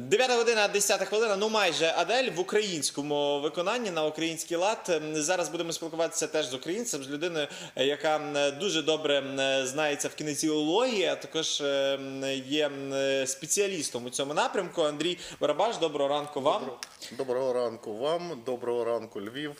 9 година, 10 хвилина, ну майже Адель в українському виконанні на український лад. Зараз будемо спілкуватися теж з українцем, з людиною, яка дуже добре знається в кінезіології, а також е, є спеціалістом у цьому напрямку. Андрій Барабаш, доброго ранку вам. Доброго ранку вам, доброго ранку, Львів.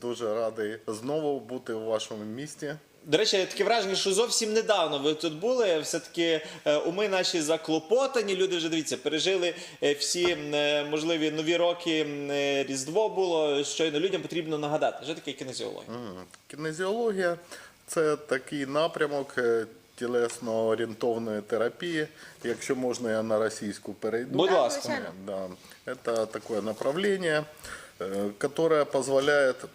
Дуже радий знову бути у вашому місті. До речі, таке враження, що зовсім недавно ви тут були. Все-таки е, уми наші заклопотані. Люди вже дивіться, пережили е, всі е, можливі нові роки. Різдво було. Щойно людям потрібно нагадати, що таке кінезіологія. Кінезіологія це такий напрямок е, тілесно-орієнтовної терапії. Якщо можна, я на російську перейду. Будь ласка. Да, это такое направление, э, которое позволяет м,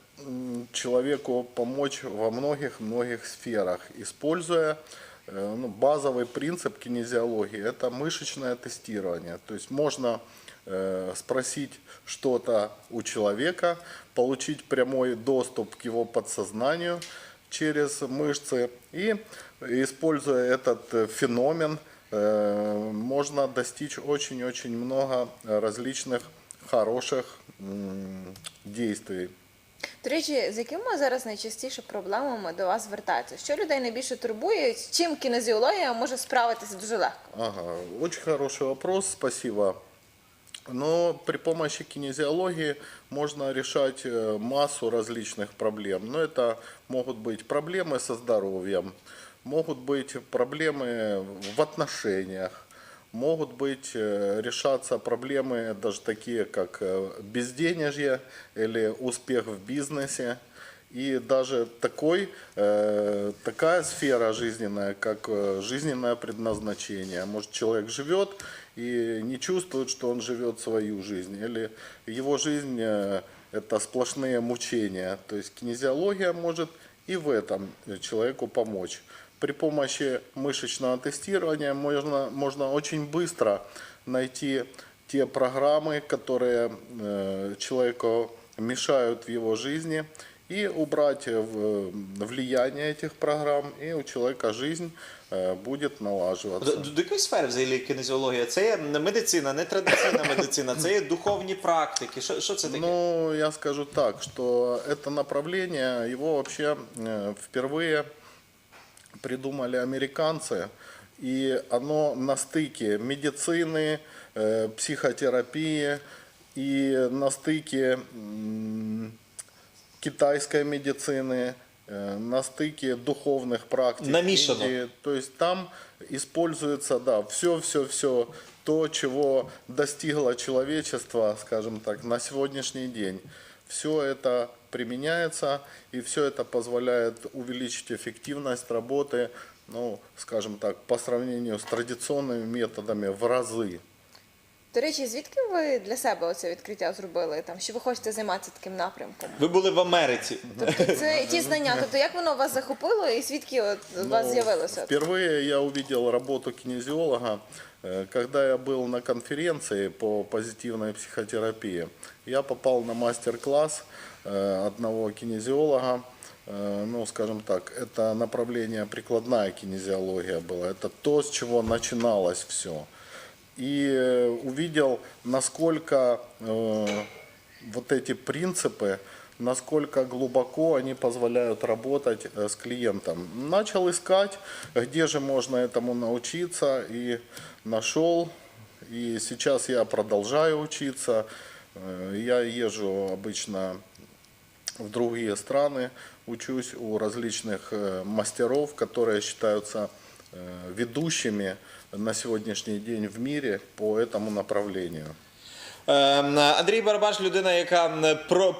человеку помочь во многих-многих сферах, используя э, ну, базовый принцип кинезиологии – это мышечное тестирование. То есть можно э, спросить что-то у человека, получить прямой доступ к его подсознанию через мышцы и, используя этот э, феномен, э, можно достичь очень-очень много различных хороших м, действий. До речі, з якими зараз найчастіше проблемами до вас звертаються? Що людей найбільше турбує? З Чим кінезіологія може справитися дуже легко? Ага, очень хороший вопрос, спасибо. Но при помощи кинезиологии можно решать э, массу различных проблем. Но это могут быть проблемы со здоровьем, могут быть проблемы в отношениях, могут быть э, решаться проблемы даже такие, как э, безденежье или успех в бизнесе. И даже такой, э, такая сфера жизненная, как жизненное предназначение. Может, человек живет и не чувствует, что он живет свою жизнь. Или его жизнь это сплошные мучения. То есть кинезиология может и в этом человеку помочь При помощи мышечного тестирования можно, можно очень быстро найти те программы, которые э, человеку мешают в его жизни, и убрать э, в- влияние этих программ, и у человека жизнь э, будет До, налаживаться. до, до якої сфери взагалі кінезіологія? Це є медицина, не традиційна медицина, це є духовні практики. Що, що це таке? Ну, я скажу так, что это направление, его вообще э, впервые придумали американцы, и оно на стыке медицины, э, психотерапии и на стыке китайской медицины, э, на стыке духовных практик. Намешано. Индии. То есть там используется, да, все-все-все то, чего достигло человечество, скажем так, на сегодняшний день. Все это применяется, и все это позволяет увеличить эффективность работы, ну, скажем так, по сравнению с традиционными методами в разы. До речі, звідки ви для себе оце відкриття зробили? Там що ви хочете займатися таким напрямком? Ви були в Америці. Тобто це ті знання. Тобто як воно вас захопило і звідки от у вас Ну, з'явилося? Впервые я увидел работу кинезиолога, э, когда я был на конференции по позитивной психотерапии. Я попал на мастер-класс э, одного кинезиолога. Э, Ну, скажем так, это направление прикладная кинезиология была. Это то, с чего начиналось все. И э, увидел, насколько э, вот эти принципы, насколько глубоко они позволяют работать э, с клиентом. Начал искать, где же можно этому научиться, и нашел. И сейчас я продолжаю учиться. Я езжу обычно в другие страны, учусь у различных мастеров, которые считаются ведущими на сегодняшний день в мире по этому направлению. Ем, Андрій Барабаш, людина, яка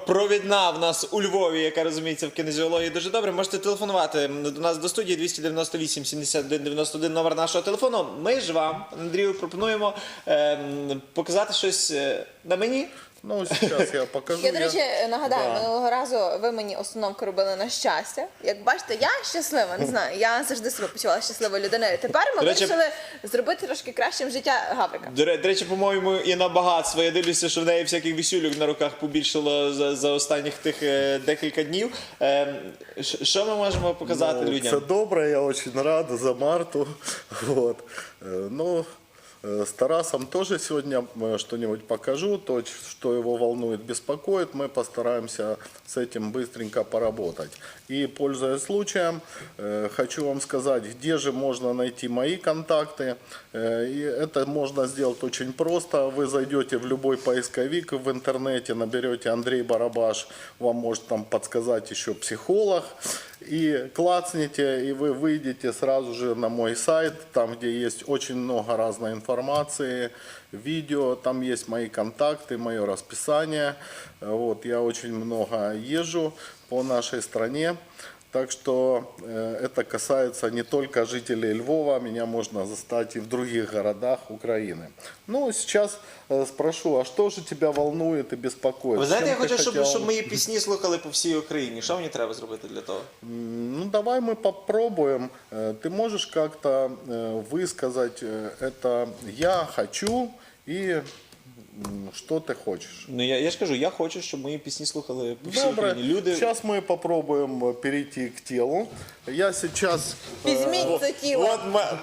провідна в нас у Львові, яка розуміється в кінезіології дуже добре. Можете телефонувати до нас до студії 298 71 91 номер нашого телефону. Ми ж вам, Андрію, пропонуємо ем, показати щось е, на мені. Ну, сейчас я покажу. Я, до речі, нагадаю, Да. минулого разу ви мені установку робили на щастя. Як бачите, я щаслива, не знаю. Я завжди себе почувала щасливою людиною. Тепер ми До речі- вирішили зробити трошки кращим життя Гаврика. До, ре- до речі, по-моєму, і на багатство. Я дивлюся, що в неї всяких вісюльок на руках побільшало за, за останніх тих е, декілька днів. Ш- що ми можемо показати Ну, людям? Це добре, я очень рад за Марту. Вот. Е, Ну, С Тарасом тоже сегодня э, что-нибудь покажу, то, что его волнует, беспокоит. Мы постараемся с этим быстренько поработать. И, пользуясь случаем, э, хочу вам сказать, где же можно найти мои контакты. Э, И это можно сделать очень просто. Вы зайдете в любой поисковик в интернете, наберете Андрей Барабаш, вам может там подсказать еще психолог, и клацните, и вы выйдете сразу же на мой сайт, там, где есть очень много разной информации, видео, там есть мои контакты, мое расписание. Вот, я очень много езжу по нашей стране. Так что э, это касается не только жителей Львова, меня можно застать и в других городах Украины. Ну, сейчас э, спрошу, а что же тебя волнует и беспокоит? Ви знаєте, я Чем ты хочу, щоб, хотел- щоб мої пісні слухали по всій Україні. Що мені треба зробити для того? М, Ну, давай мы попробуем. Э, Ты можешь как-то э, высказать э, это «я хочу» и м, что ты хочешь? Ну я, я ж кажу, я хочу, щоб мої пісні слухали по всій Добре, Україні. Люди сейчас мы попробуем э, перейти к телу. Я сейчас... э, Візьміть це тіло. От ма-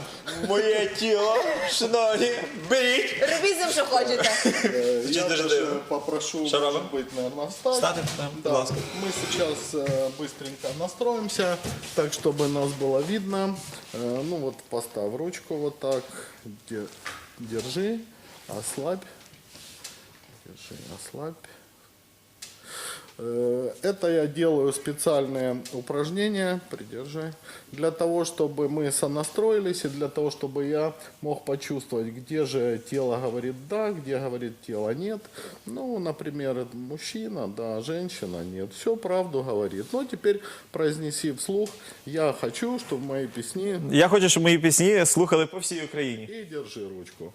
моє тіло, шановні, беріть. Робіть з ним, що хочете. э, Чуть Я даже даже даю. попрошу, Что может робим? быть, наверное, встать. Встати, да, будь Да, ласка. мы сейчас э, быстренько настроимся, так, чтобы нас было видно. Э, ну вот, поставь ручку вот так, де- держи, ослабь, держи, ослабь. Э, Это я делаю специальные упражнения, придержи, для того, чтобы мы сонастроились и для того, чтобы я мог почувствовать, где же тело говорит да, где говорит тело нет. Ну, например, это мужчина, да, женщина, нет. Все правду говорит. Но теперь произнеси вслух, я хочу, чтобы мои песни Я хочу, щоб мої пісні слухали по всій Україні. и держи ручку.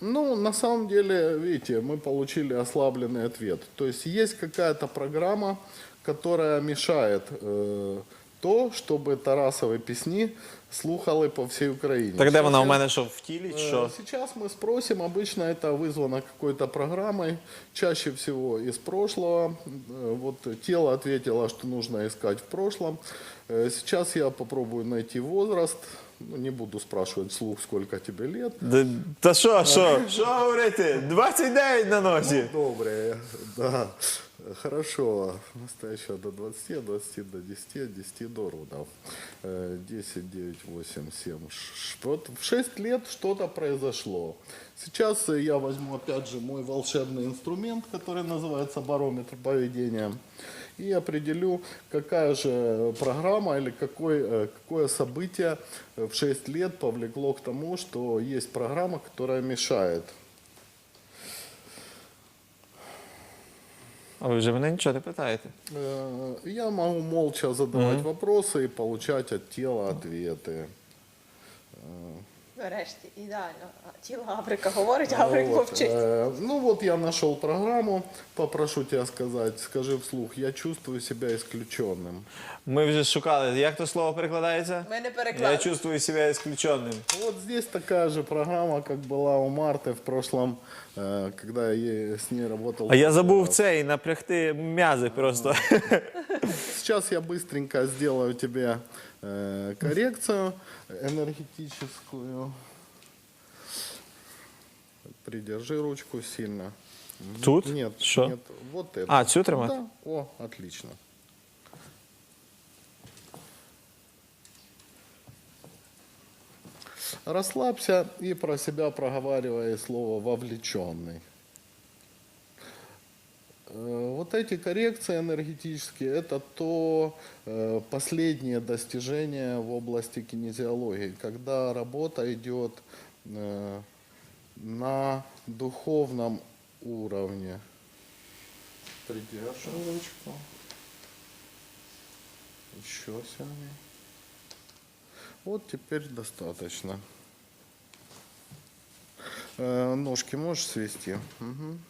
Ну, на самом деле, видите, мы получили ослабленный ответ. То есть есть какая-то программа, которая мешает э, то, чтобы Тарасовы песни слухали по всей Украине. Так де Сейчас вона у я- мене що в тілі? чи Э, Що? Сейчас мы спросим, обычно это вызвано какой-то программой, чаще всего из прошлого. Э, Вот тело ответило, что нужно искать в прошлом. Э, Сейчас я попробую найти возраст. Ну, не буду спрашивать вслух, сколько тебе лет. Д- Та що, що? Що говорити? 29 на носі. Доброе, да. Хорошо. Настоящего до 20, 20 до 10, 10 до родов. Э, 10, 9, 8, 7. Ш- Вот в 6 лет что-то произошло. Сейчас я возьму опять же мой волшебный инструмент, который называется барометр поведения. И определю, какая же программа или какой, э, какое событие в 6 лет повлекло к тому, что есть программа, которая мешает А ви вже мене нічого не питаєте. Э, Я могу молча задавать вопросы и получать от тела ответы. Нарешті, ідеально. Тіло Африка говорить, Африк Вот, мовчить. э, Ну вот я нашел программу. Попрошу тебя сказать, скажи вслух, я чувствую себя исключенным. Ми вже шукали, як то слово перекладається? Ми не Я переклали. чувствую себе исключенным. Вот здесь такая же программа, как была у Марты в прошлом, э, когда я ей- с ней работал. А я забув цей напрягти м'язи просто. Сейчас я быстренько сделаю тебе э, коррекцию энергетическую. Придержи ручку сильно. Тут? Нет, Что? нет. Вот это. А, цю тримати? Да. О, отлично. Расслабься и про себя проговаривай слово «вовлеченный». Э, Вот эти коррекции энергетические – это то э, последнее достижение в области кинезиологии, когда работа идет э, на духовном уровне. Придержи ручку. Еще сильнее. Вот теперь достаточно. Э, Ножки можешь свести? Мгм.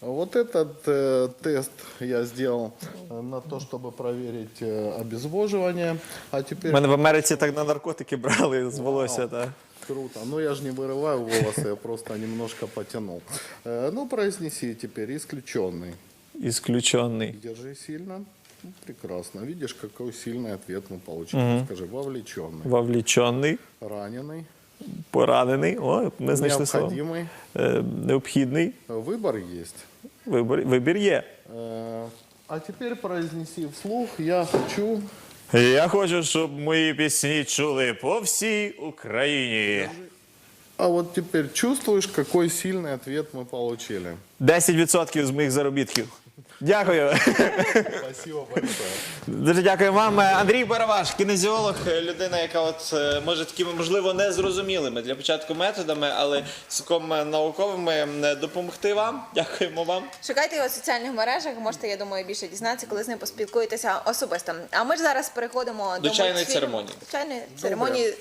Вот этот э, тест я сделал э, на то, чтобы проверить э, обезвоживание. А теперь Мене в Америці так на наркотики брали з волосся. Та. круто. Но я же не вырываю волосы, я просто немножко потянул. Э, Ну, произнеси теперь исключенный. Ісключений. Держи сильно. Ну, Прекрасно. Видишь, какой сильный ответ мы получили. Скажи, вовлеченный, Вовлечений. раненый, Поранений. О, ми знайшли слово. необходимый. Е, Необхідний. Выбор есть. Вибір, вибір є. Э, А теперь произнеси вслух. Я хочу Я хочу, щоб мої пісні чули по всій Україні. А вот теперь чувствуешь, какой сильный ответ мы получили? 10% з моїх заробітків. Дякую. Спасибо большое. Дуже дякую вам. Андрій Бараваш, кінезіолог, людина, яка от е, може такими можливо незрозумілими для початку методами, але цілком е, науковими е, допомогти вам. Дякуємо вам. Шукайте його в соціальних мережах, можете, я думаю, більше дізнатися, коли з ним поспілкуєтеся особисто. А ми ж зараз переходимо до, До чайної мультфільму. церемонії. Чайної церемонії